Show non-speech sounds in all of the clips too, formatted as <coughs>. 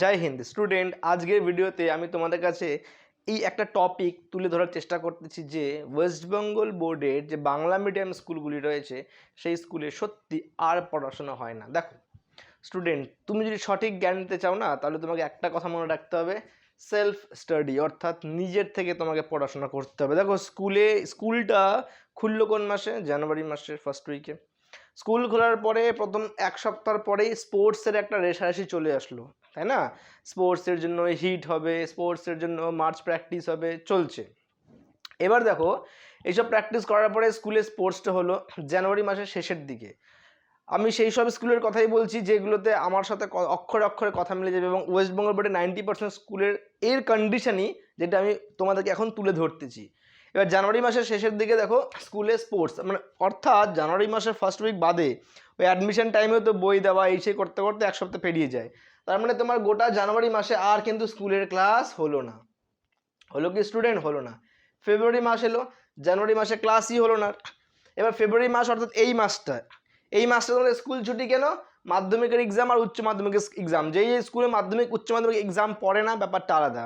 জয় Hind. Student আজকের ভিডিওতে আমি তোমাদের কাছে এই একটা টপিক তুলে ধরার চেষ্টা করতেছি যে ওয়েস্ট বেঙ্গল বোর্ডের যে বাংলা মিডিয়াম স্কুলগুলি রয়েছে, সেই স্কুলে সত্যি আর পড়াশোনা হয় না। দেখো স্টুডেন্ট তুমি যদি সঠিক জ্ঞান নিতে চাও না, তাহলে তোমাকে একটা কথা মনে রাখতে হবে সেলফ স্টাডি অর্থাৎ নিজের থেকে তোমাকে পড়াশোনা করতে হবে। দেখো স্কুলে স্কুলটা খুললো কোন মাসে? জানুয়ারি মাসের ফার্স্ট উইকে স্কুল খোলার পরে, প্রথম এক সপ্তাহ পরেই স্পোর্টসের একটা রেশারেশি চলে আসলো। তাই না? স্পোর্টসের জন্য হিট হবে স্পোর্টসের জন্য মার্চ প্র্যাকটিস হবে, চলছে। এবার দেখো, এইসব প্র্যাকটিস করার পরে স্কুলে স্পোর্টসটা হলো জানুয়ারি মাসের শেষের দিকে। আমি সেই সব স্কুলের কথাই বলছি যেগুলোতে আমার সাথে অক্ষরে অক্ষরে কথা মিলে যাবে এবং ওয়েস্ট বেঙ্গল বোর্ডে নাইনটি পার্সেন্ট স্কুলের এর কন্ডিশনই যেটা আমি তোমাদেরকে এখন তুলে ধরতেছি। এবার জানুয়ারি মাসের শেষের দিকে দেখো স্কুলে স্পোর্টস মানে অর্থাৎ জানুয়ারি মাসের ফার্স্ট উইক বাদে ওই অ্যাডমিশন টাইমেও তো বই দেওয়া, এই সেই করতে করতে এক সপ্তাহ পেরিয়ে যায়। তার মানে তোমার গোটা জানুয়ারি মাসে আর কিন্তু স্কুলের ক্লাস হলো না। হলো কি স্টুডেন্ট? হলো না। ফেব্রুয়ারি মাস এলো, জানুয়ারি মাসে ক্লাসই হলো না। এবার ফেব্রুয়ারি মাস অর্থাৎ এই মাসটা এই মাসটা তোমাদের স্কুল ছুটি কেন? মাধ্যমিকের এক্সাম আর উচ্চ মাধ্যমিকের এক্সাম যেই স্কুলে মাধ্যমিক, উচ্চ মাধ্যমিক এক্সাম পড়ে না, ব্যাপারটা আলাদা।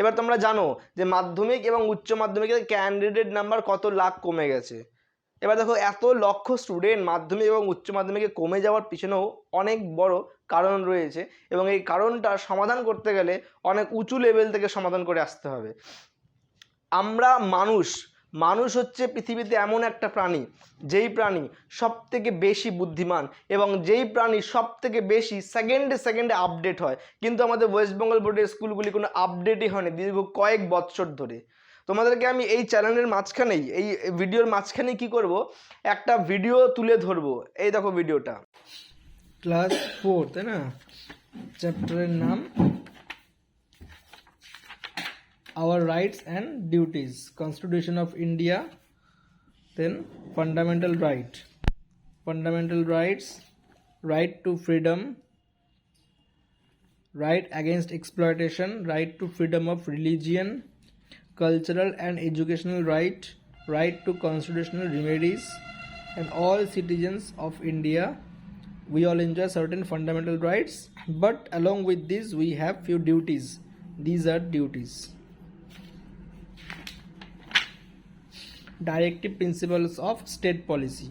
এবার তোমরা জানো যে মাধ্যমিক এবং উচ্চ মাধ্যমিকের ক্যান্ডিডেট নাম্বার কত লাখ কমে গেছে। এবার দেখো, এত লক্ষ স্টুডেন্ট মাধ্যমিক এবং উচ্চ মাধ্যমিকে কমে যাওয়ার পিছনেও অনেক বড় কারণ রয়েছে এবং এই কারণটা সমাধান করতে গেলে অনেক উঁচু লেভেল থেকে সমাধান করে আসতে হবে। আমরা মানুষ মানুষ হচ্ছে পৃথিবীতে এমন একটা প্রাণী, যেই প্রাণী সব থেকে বেশি বুদ্ধিমান এবং যেই প্রাণী সব থেকে বেশি সেকেন্ডে সেকেন্ডে আপডেট হয়। কিন্তু আমাদের ওয়েস্ট বেঙ্গল বোর্ডের স্কুলগুলি কোনো আপডেটই হয়নি দীর্ঘ কয়েক বৎসর ধরে। তোমাদেরকে আমি এই চ্যানেলের মাঝখানেই, এই ভিডিওর মাঝখানেই কি করব? একটা ভিডিও তুলে ধরবো। এই দেখো ভিডিওটা। ক্লাস ফোর তাই না? চ্যাপ্টারের নাম our rights and duties constitution of India then fundamental right fundamental rights right to freedom right against exploitation right to freedom of religion cultural and educational right right to constitutional remedies and all citizens of india we all enjoy certain fundamental rights but along with this we have few duties. These are duties. Directive principles of state policy.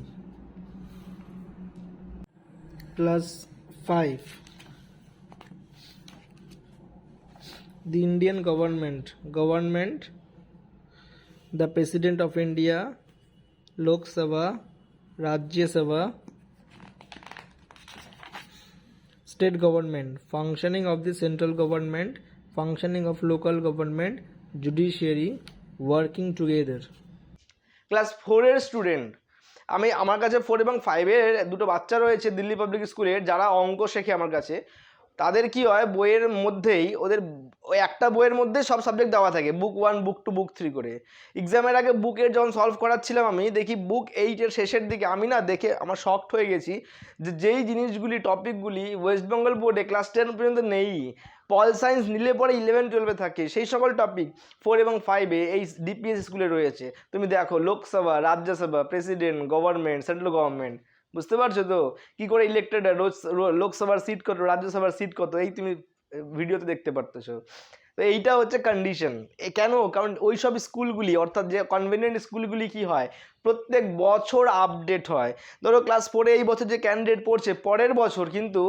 Plus 5 the indian government. Government the president of india lok sabha rajya sabha state government functioning of the central government functioning of local government judiciary working together class ফোরের student আমি আমার কাছে four এবং ফাইভের দুটো বাচ্চা রয়েছে Delhi public স্কুলের যারা অঙ্ক শেখে আমার কাছে তাদের কি হয়, বইয়ের মধ্যেই ওদের ওই একটা বইয়ের মধ্যে সব সাবজেক্ট দেওয়া থাকে book one book two book three করে। এক্সামের আগে বুকের যখন সলভ করাচ্ছিলাম আমি, দেখি বুক এইটের শেষের দিকে আমি না দেখে আমার শক্ট হয়ে গেছি যে যেই জিনিসগুলি টপিকগুলি ওয়েস্ট বেঙ্গল বোর্ডে ক্লাস টেন পর্যন্ত নেই পল সায়েন্স নিলে পরে ইলেভেন টুয়েলভে থাকে, সেই সকল টপিক ফোর এবং ফাইভে এই ডিপিএস স্কুলে রয়েছে। তুমি দেখো Lok Sabha, Rajya Sabha president government central government বুঝতে পারছ তো? কি করে ইলেক্টেড রোজ লোকসভার সিট কত, রাজ্যসভার সিট কত, এই তুমি ভিডিওতে দেখতে পারতেছো। তো এইটা হচ্ছে কন্ডিশন কেন? কারণ ওই সব স্কুলগুলি, অর্থাৎ যে কনভেনিয়েন্ট স্কুলগুলি কি হয়? প্রত্যেক বছর আপডেট হয়। ধরো ক্লাস ফোরে এই বছর যে ক্যান্ডিডেট পড়ছে, পরের বছর কিন্তু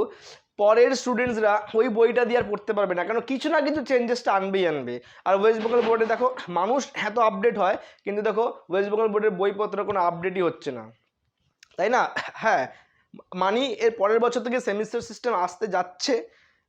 পরের স্টুডেন্টসরা ওই বইটা দিয়ে আর পড়তে পারবে না। কেন? কিছু না কিছু চেঞ্জেসটা আনবেই আনবে। আর ওয়েস্ট বেঙ্গল বোর্ডে দেখো, মানুষ এত আপডেট হয়, কিন্তু দেখো ওয়েস্ট বেঙ্গল বোর্ডের বইপত্র কোনো আপডেটই হচ্ছে না। তাই না? হ্যাঁ মানি এর পরের বছর থেকে সেমিস্টার সিস্টেম আসতে যাচ্ছে।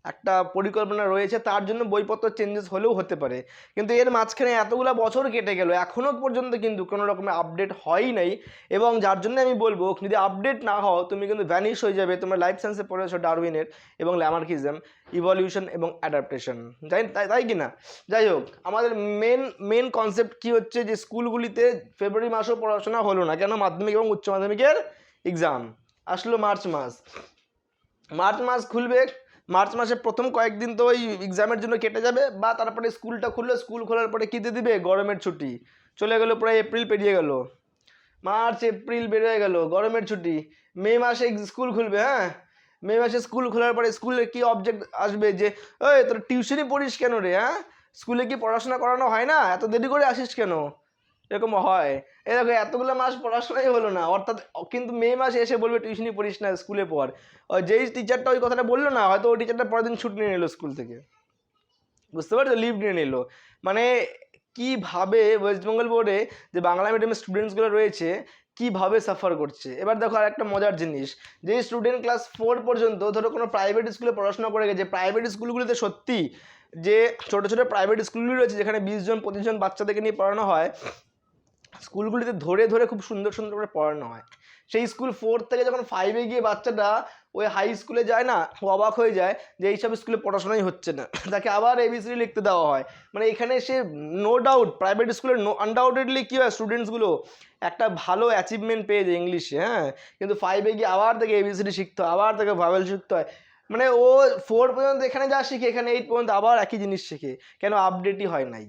একটা পরিকল্পনা রয়েছে, তার জন্য বইপত্র চেঞ্জেস হলেও হতে পারে। কিন্তু এর মাঝখানে এতগুলো বছর কেটে গেল এখনও পর্যন্ত কিন্তু কোনো রকমের আপডেট হয়ই নাই এবং যার জন্য আমি বলব, যদি আপডেট না হও, তুমি কিন্তু ভ্যানিশ হয়ে যাবে তোমরা লাইফ সায়েন্সে পড়েছো ডারউইনের এবং ল্যামার্কিজম ইভলিউশন এবং অ্যাডাপ্টেশন তাই তাই কি না যাই হোক, আমাদের মেন মেন কনসেপ্ট কি হচ্ছে যে স্কুলগুলিতে ফেব্রুয়ারি মাসেও পড়াশোনা হলো না, কেন? মাধ্যমিক এবং উচ্চ মাধ্যমিকের এক্সাম আসলো মার্চ মাস। মার্চ মাস খুলবে মার্চ মাসে প্রথম কয়েকদিন তো ওই এক্সামের জন্য কেটে যাবে, বা তারপরে স্কুলটা খুললো স্কুল খোলার পরে কী দিয়ে দিবে? গরমের ছুটি। চলে গেলো প্রায় এপ্রিল পেরিয়ে গেল। মার্চ, এপ্রিল বেরিয়ে গেল, গরমের ছুটি। মে মাসে স্কুল খুলবে হ্যাঁ? মে মাসে স্কুল খোলার পরে স্কুলে কি অবজেক্ট আসবে? যে ওই তোর টিউশনই পড়িস কেন রে হ্যাঁ? স্কুলে কি পড়াশোনা করানো হয় না? এত দেরি করে আসিস কেন? এরকম হয়। এই দেখো, এতগুলো মাস পড়াশোনাই হলো না। অর্থাৎ, কিন্তু মে মাসে এসে বলবে টিউশনই পড়িস না স্কুলে পড়। ওই যেই টিচারটা ওই কথাটা বলল না, হয়তো ওই টিচারটা পরের দিন ছুটি নিয়ে নিল স্কুল থেকে। বুঝতে পারছ? লিভ নিয়ে নিল। মানে কীভাবে ওয়েস্ট বেঙ্গল বোর্ডে যে বাংলা মিডিয়ামের স্টুডেন্টসগুলো রয়েছে কীভাবে সাফার করছে? এবার দেখো আর একটা মজার জিনিস। যে স্টুডেন্ট ক্লাস ফোর পর্যন্ত, ধরো কোনো প্রাইভেট স্কুলে পড়াশোনা করে গেছে প্রাইভেট স্কুলগুলিতে সত্যি যে ছোটো ছোটো প্রাইভেট স্কুলগুলি রয়েছে, যেখানে বিশ জন, পঁচিশ জন বাচ্চাদেরকে নিয়ে পড়ানো হয় স্কুলগুলিতে ধরে ধরে খুব সুন্দর সুন্দর করে পড়ানো হয়। সেই স্কুল ফোর থেকে যখন ফাইভে গিয়ে বাচ্চাটা ওই হাই স্কুলে যায় না, ও অবাক হয়ে যায় যে এইসব স্কুলে পড়াশোনাই হচ্ছে না। <laughs> তাকে আবার এবিসিডি লিখতে দেওয়া হয়। মানে এখানে সে নো ডাউট প্রাইভেট স্কুলের নো আনডাউটেডলি কী হয় স্টুডেন্টসগুলো একটা ভালো অ্যাচিভমেন্ট পেয়ে যায় ইংলিশে হ্যাঁ? কিন্তু ফাইভে গিয়ে আবার তাকে এবিসিডি শিখতে হয়, আবার তাকে ভাবেল শিখতে হয়। মানে ও ফোর পর্যন্ত এখানে যা শিখে, এখানে এইট পর্যন্ত আবার একই জিনিস শেখে। কেন আপডেটই হয় নাই?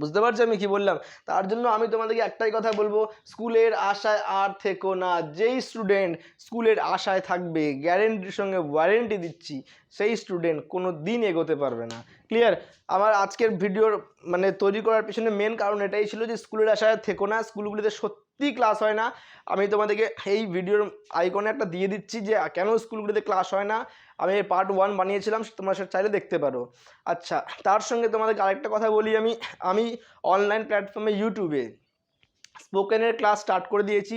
বুঝতে পারছ আমি কি বললাম? তার জন্য আমি তোমাদেরকে একটাই কথা বলব, স্কুলের আশায় আর থেকো না। যেই স্টুডেন্ট স্কুলের আশায় থাকবে গ্যারেন্টির সঙ্গে ওয়ারেন্টি দিচ্ছি, সেই স্টুডেন্ট কোনো দিন এগোতে পারবে না। ক্লিয়ার আমার আজকের ভিডিওর মানে তৈরি করার পিছনে মেন কারণ এটাই ছিল যে, স্কুলের আশায় থেকো না। স্কুলগুলিতে সত্যি ক্লাস হয় না। আমি তোমাদেরকে এই ভিডিওর আইকনে একটা দিয়ে দিচ্ছি যে, কেন স্কুলগুলিতে ক্লাস হয় না? আমি পার্ট ওয়ান বানিয়েছিলাম, তোমরা সেটা চাইলে দেখতে পারো। আচ্ছা তার সঙ্গে তোমাদেরকে আরেকটা কথা বলি আমি। আমি অনলাইন প্ল্যাটফর্মে ইউটিউবে স্পোকেনের ক্লাস স্টার্ট করে দিয়েছি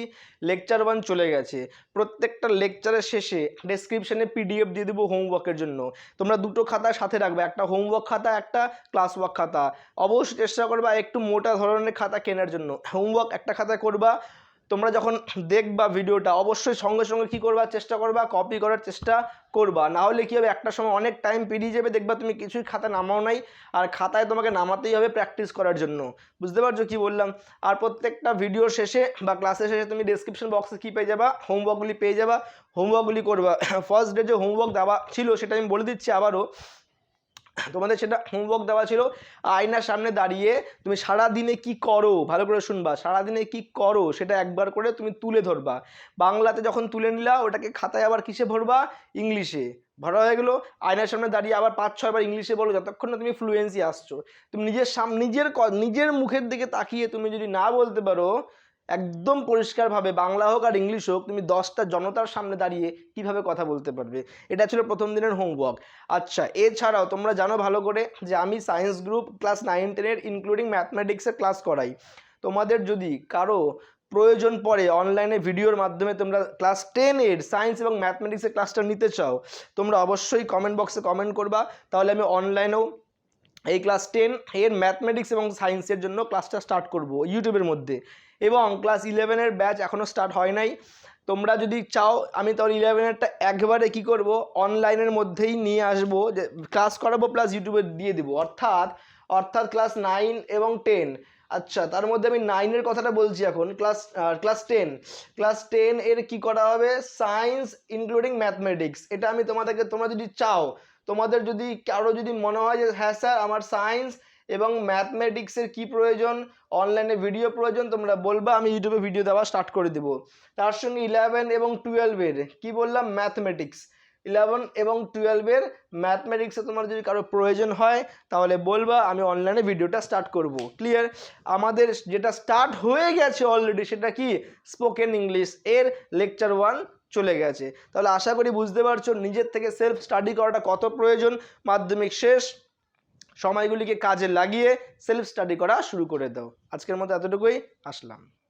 লেকচার ওয়ান চলে গেছে। প্রত্যেকটা লেকচারের শেষে ডেসক্রিপশানে পিডিএফ দিয়ে দেবো হোমওয়ার্কের জন্য। তোমরা দুটো খাতা সাথে রাখবে, একটা হোমওয়ার্ক খাতা, একটা ক্লাস ওয়ার্ক খাতা। অবশ্যই চেষ্টা করবা একটু মোটা ধরনের খাতা কেনার জন্য। হোমওয়ার্ক একটা খাতা করবা তোমরা যখন দেখবা ভিডিওটা, অবশ্যই সঙ্গে সঙ্গে কী করবা, চেষ্টা করবা কপি করার চেষ্টা করবা। না হলে কী হবে, একটা সময় অনেক টাইম পেরিয়ে যাবে, দেখবা তুমি কিছুই খাতা নামাও নাই, আর খাতায় তোমাকে নামাতেই হবে প্র্যাকটিস করার জন্য। বুঝতে পারছ কি বললাম? আর প্রত্যেকটা ভিডিও শেষে বা ক্লাসের শেষে তুমি ডেসক্রিপশন বক্সে কী পেয়ে যাবা? হোমওয়ার্কগুলি পেয়ে যাবা। হোমওয়ার্কগুলি করবা। <coughs> ফার্স্ট ডে যে হোমওয়ার্ক দেওয়া ছিল, সেটা আমি বলে দিচ্ছি আবারও। তোমাদের সেটা হোমওয়ার্ক দেওয়া ছিল। আয়নার সামনে দাঁড়িয়ে তুমি সারা দিনে কি করো? ভালো করে শুনবা। সারা দিনে কি করো? সেটা একবার করে তুমি তুলে ধরবা। বাংলাতে যখন তুলে নিলা, ওটাকে খাতায় আবার কিসে ভরবা? ইংলিশে ভরা হয়ে গেলো। আয়নার সামনে দাঁড়িয়ে আবার পাঁচ ছয়বার ইংলিশে বলো, যতক্ষণ না তুমি ফ্লুয়েন্সি আসছো। তুমি নিজের সাম, নিজের নিজের মুখের দিকে তাকিয়ে তুমি যদি না বলতে পারো একদম পরিষ্কারভাবে বাংলা হোক আর ইংলিশ হোক, তুমি দশটা জনতার সামনে দাঁড়িয়ে কীভাবে কথা বলতে পারবে? এটা ছিল প্রথম দিনের হোমওয়ার্ক আচ্ছা এছাড়াও তোমরা জানো ভালো করে যে আমি সায়েন্স গ্রুপ ক্লাস নাইন টেনের ইনক্লুডিং ম্যাথমেটিক্সের ক্লাস করাই। তোমাদের যদি কারও প্রয়োজন পড়ে অনলাইনে ভিডিওর মাধ্যমে তোমরা ক্লাস টেনের সায়েন্স এবং ম্যাথমেটিক্সের ক্লাসটা নিতে চাও, তোমরা অবশ্যই কমেন্ট বক্সে কমেন্ট করবা। তাহলে আমি অনলাইনেও এই ক্লাস টেন এর ম্যাথমেটিক্স এবং সায়েন্সের জন্য ক্লাসটা স্টার্ট করব ইউটিউবের মধ্যে। এবং ক্লাস ইলেভেনের ব্যাচ এখনও স্টার্ট হয় নাই। তোমরা যদি চাও, আমি তাহলে ইলেভেনেরটা একবারে কি করব? অনলাইনের মধ্যেই নিয়ে আসব, যে ক্লাস করাবো প্লাস ইউটিউবে দিয়ে দেবো। অর্থাৎ অর্থাৎ ক্লাস নাইন এবং টেন আচ্ছা তার মধ্যে আমি নাইনের কথাটা বলছি এখন। Class class ten class ten এর কি করা হবে? সায়েন্স ইনক্লুডিং ম্যাথমেটিক্স এটা আমি তোমাদেরকে, তোমরা যদি চাও, তোমাদের যদি, কারও যদি মনে হয় যে হ্যাঁ স্যার আমার সায়েন্স এবং ম্যাথমেটিক্সের কি প্রয়োজন? অনলাইনে ভিডিও প্রয়োজন, তোমরা বলবা, আমি ইউটিউবে ভিডিও দেওয়া স্টার্ট করে দেবো। তার সঙ্গে ইলেভেন এবং টুয়েলভের কি বললাম? ম্যাথমেটিক্স ইলেভেন এবং টুয়েলভের ম্যাথমেটিক্সে তোমার যদি কারও প্রয়োজন হয়, তাহলে বলবা, আমি অনলাইনে ভিডিওটা স্টার্ট করব। ক্লিয়ার আমাদের যেটা স্টার্ট হয়ে গেছে অলরেডি সেটা কি? স্পোকেন ইংলিশ এর লেকচার ওয়ান চলে গেছে। তাহলে আশা করি বুঝতে পারছ, নিজের থেকে সেলফ স্টাডি করাটা কত প্রয়োজন? মাধ্যমিক শেষ সময়গুলিকে কাজে লাগিয়ে সেলফ স্টাডি করা শুরু করে দাও। আজকের মতো এতটুকুই আসলাম।